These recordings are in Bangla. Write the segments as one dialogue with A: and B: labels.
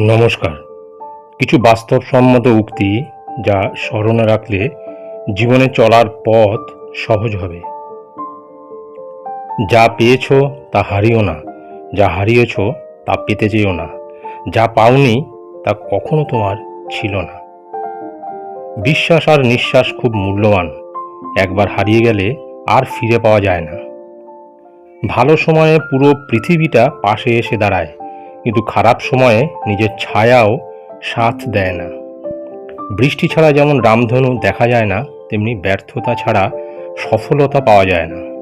A: নমস্কার। কিছু বাস্তবসম্মত উক্তি যা স্মরণে রাখলে জীবনে চলার পথ সহজ হবে। যা পেয়েছ তা হারিও না, যা হারিয়েছ তা পেতে যেও না, যা পাওনি তা কখনো তোমার ছিল না। বিশ্বাস আর নিঃশ্বাস খুব মূল্যবান, একবার হারিয়ে গেলে আর ফিরে পাওয়া যায় না। ভালো সময়ে পুরো পৃথিবীটা পাশে এসে দাঁড়ায় কিন্তু খারাপ সময়ে নিজের ছায়াও সাথ দেয় না। বৃষ্টি ছাড়া যেমন রামধনু দেখা যায় না, তেমনি ব্যর্থতা ছাড়া সফলতা পাওয়া যায় না।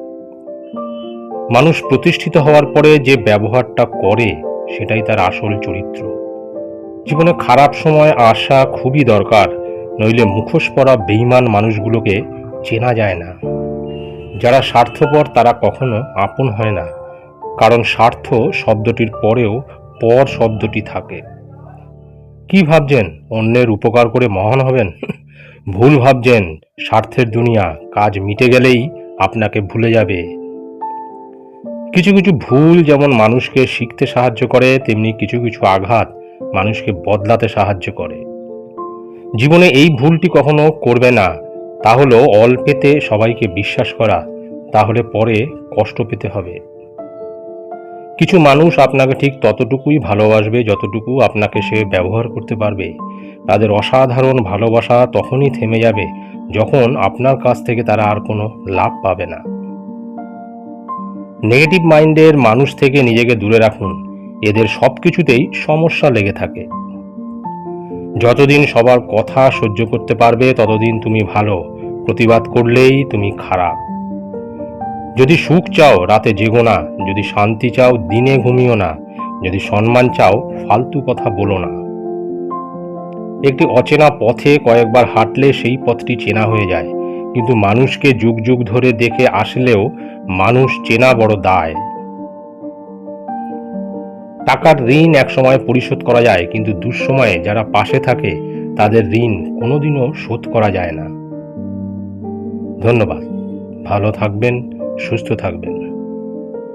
A: মানুষ প্রতিষ্ঠিত হওয়ার পরে যে ব্যবহারটা করে, সেটাই তার আসল চরিত্র। জীবনে খারাপ সময় আসা খুবই দরকার, নইলে মুখোশ পরা বেইমান মানুষগুলোকে চেনা যায় না। যারা স্বার্থপর, তারা কখনো আপন হয় না। কারণ স্বার্থ শব্দটির পরেও পর শব্দটি থাকে। কি ভাবছেন? অন্যের উপকার করে মহান হবেন? ভুল ভাবছেন স্বার্থের দুনিয়া কাজ মিটে গেলেই আপনাকে ভুলে যাবে। কিছু কিছু ভুল যেমন মানুষকে শিখতে সাহায্য করে তেমনি কিছু কিছু আঘাত মানুষকে বদলাতে সাহায্য করে। জীবনে এই ভুলটি কখনো করবে না। তা হলো অল্পেতে সবাইকে বিশ্বাস করা তাহলে পরে কষ্ট পেতে হবে। কিছু মানুষ আপনাকে ঠিক ততটুকুই ভালোবাসবে যতটুকু আপনাকে সে ব্যবহার করতে পারবে। তাদের অসাধারণ ভালোবাসা তখনই থেমে যাবে যখন আপনার কাছ থেকে তারা আর কোনো লাভ পাবে না। নেগেটিভ মাইন্ডের মানুষ থেকে নিজেকে দূরে রাখুন। এদের সব কিছুতেই সমস্যা লেগে থাকে। যতদিন সবার কথা সহ্য করতে পারবে, ততদিন তুমি ভালো। প্রতিবাদ করলেই তুমি খারাপ। যদি সুখ চাও রাতে জেগো না, যদি শান্তি চাও দিনে ঘুমিও না, যদি সম্মান চাও ফালতু কথা বলো না। একটি অচেনা পথে কয়েকবার হাঁটলে সেই পথটি চেনা হয়ে যায়, কিন্তু মানুষকে যুগ যুগ ধরে দেখে আসলেও মানুষ চেনা বড় দায়। টাকার ঋণ একসময় পরিশোধ করা যায়, কিন্তু দুঃসময়ে যারা পাশে থাকে, তাদের ঋণ কোনোদিনও শোধ করা যায় না। ধন্যবাদ। ভালো থাকবেন। সুস্থ থাকবেন।